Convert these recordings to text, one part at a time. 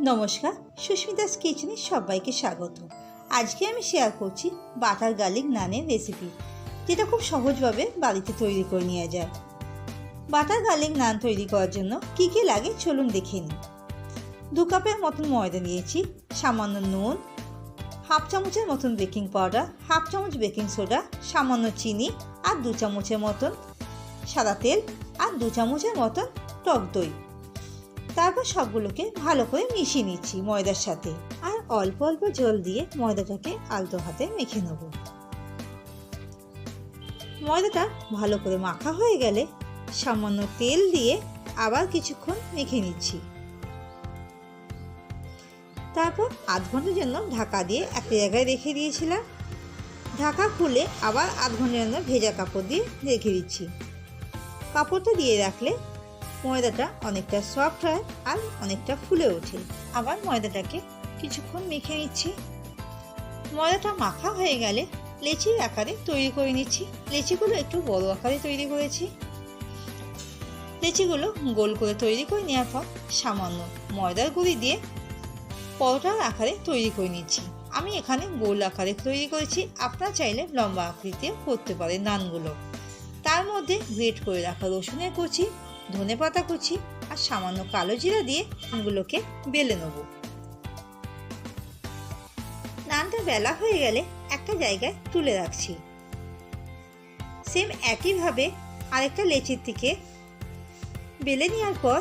নমস্কার, সুস্মিতাস কিচেনে সবাইকে স্বাগত। আজকে আমি শেয়ার করছি বাটার গার্লিক নানের রেসিপি যেটা খুব সহজভাবে বাড়িতে তৈরি করে নেওয়া যায়। বাটার গার্লিক নান তৈরি করার জন্য কী কী লাগে চলুন দেখে নিই। দু কাপের মতন ময়দা নিয়েছি, সামান্য নুন, হাফ চামচের মতন বেকিং পাউডার হাফ চামচ বেকিং সোডা সামান্য চিনি আর দু চামচের মতন সাদা তেল আর দু চামচের মতন টক দই। তারপর সবগুলোকে ভালো করে মিশিয়ে নিচ্ছি ময়দার সাথে। আর অল্প অল্প জল দিয়ে ময়দাটাকে আলতো হাতে মেখে নেব। ময়দাটা ভালো করে মাখা হয়ে গেলে সামান্য তেল দিয়ে আবার কিছুক্ষণ মেখে নিচ্ছি। তারপর আধ ঘণ্টার জন্য ঢাকা দিয়ে একটা জায়গায় রেখে দিয়েছিলাম। ঢাকা খুলে আবার আধ ঘণ্টার জন্য ভেজা কাপড় দিয়ে রেখে দিচ্ছি। কাপড়টা দিয়ে রাখলে ময়দাটা অনেকটা সফট হয় আর অনেকটা ফুলে ওঠে। আবার ময়দাটাকে কিছুক্ষণ মেখে নিচ্ছি। ময়দাটা মাখা হয়ে গেলে লেচির আকারে তৈরি করে নিচ্ছি। লেচিগুলো একটু বড় আকারে তৈরি করেছি। লেচিগুলো গোল করে তৈরি করে নেওয়ার পর সামান্য ময়দার গুঁড়ি দিয়ে পরোটার আকারে তৈরি করে নিচ্ছি। আমি এখানে গোল আকারে তৈরি করেছি। আপনারা চাইলে লম্বা আকৃতিতে করতে পারেন নানগুলো। তার মধ্যে গ্রেট করে রাখা রসুনের কুচি ধনে পাতা কুচি আর সামান্য কালো জিরা দিয়ে নানগুলোকে বেলে নেব। নানটা বেলা হয়ে গেলে একটা জায়গায় তুলে রাখছি। সেম একইভাবে আরেকটা লেচির থেকে বেলে নেওয়ার পর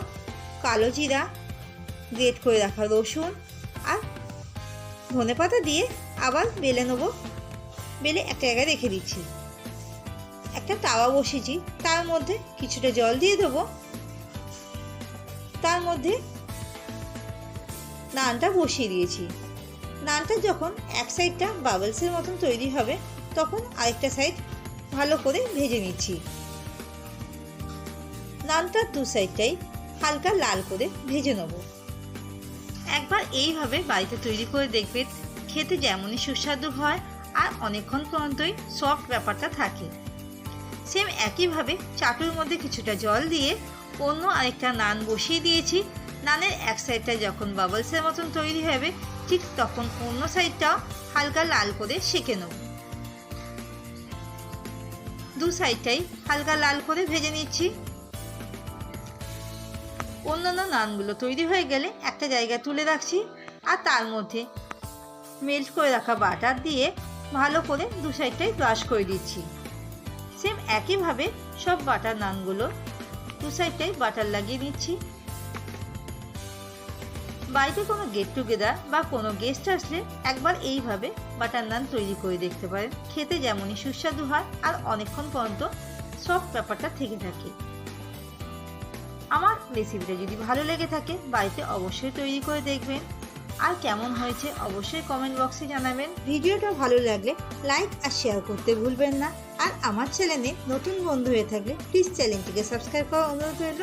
কালো জিরা, গ্রেট করে রাখা রসুন আর ধনে পাতা দিয়ে আবার বেলে নেব। বেলে একটা জায়গায় রেখে দিচ্ছি। একটা তাওয়া বসিয়েছি তার মধ্যে কিছুটা জল দিয়ে দেবো। তার মধ্যে নানটা বসিয়ে দিয়েছি। নানটা যখন এক সাইডটা বাবলসের মতন তৈরি হবে, তখন আরেকটা সাইড ভালো করে ভেজে নিচ্ছি। নানটার দু সাইডটাই হালকা লাল করে ভেজে নেব। একবার এইভাবে বাড়িতে তৈরি করে দেখবেন, খেতে যেমনই সুস্বাদু হয় আর অনেকক্ষণ পর্যন্তই সফট ব্যাপারটা থাকে। সেম একইভাবে চাটুর মধ্যে কিছুটা জল দিয়ে অন্য আরেকটা নান বসিয়ে দিয়েছি। নানের এক সাইডটা যখন বাবলসের মতন তৈরি হবে, ঠিক তখন অন্য সাইডটাও হালকা লাল করে সেঁকে নেব। দু সাইডটাই হালকা লাল করে ভেজে নিচ্ছি। অন্যান্য নানগুলো তৈরি হয়ে গেলে একটা জায়গায় তুলে রাখছি আর তার মধ্যে মেল্ট করে রাখা বাটার দিয়ে ভালো করে দু সাইডটাই ব্রাশ করে দিচ্ছি। সেম একইভাবে সব বাটার নানগুলো দু সাইডটাই বাটার লাগিয়ে নিচ্ছি। বাড়িতে কোনো গেট টুগেদার বা কোনো গেস্ট আসলে একবার এইভাবে বাটার নান তৈরি করে দেখতে পারেন। খেতে যেমনই সুস্বাদু হয় আর অনেকক্ষণ পর্যন্ত সব ব্যাপারটা থেকে থাকে। আমার রেসিপিটা যদি ভালো লেগে থাকে বাড়িতে অবশ্যই তৈরি করে দেখবেন। আর কেমন হয়েছে অবশ্যই কমেন্ট বক্সে জানাবেন। ভিডিওটা ভালো লাগলে লাইক আর শেয়ার করতে ভুলবেন না। আর আমার চ্যানেলে নতুন বন্ধু হয়ে থাকলে প্লিজ চ্যানেলটিকে সাবস্ক্রাইব করার অনুরোধ রইল।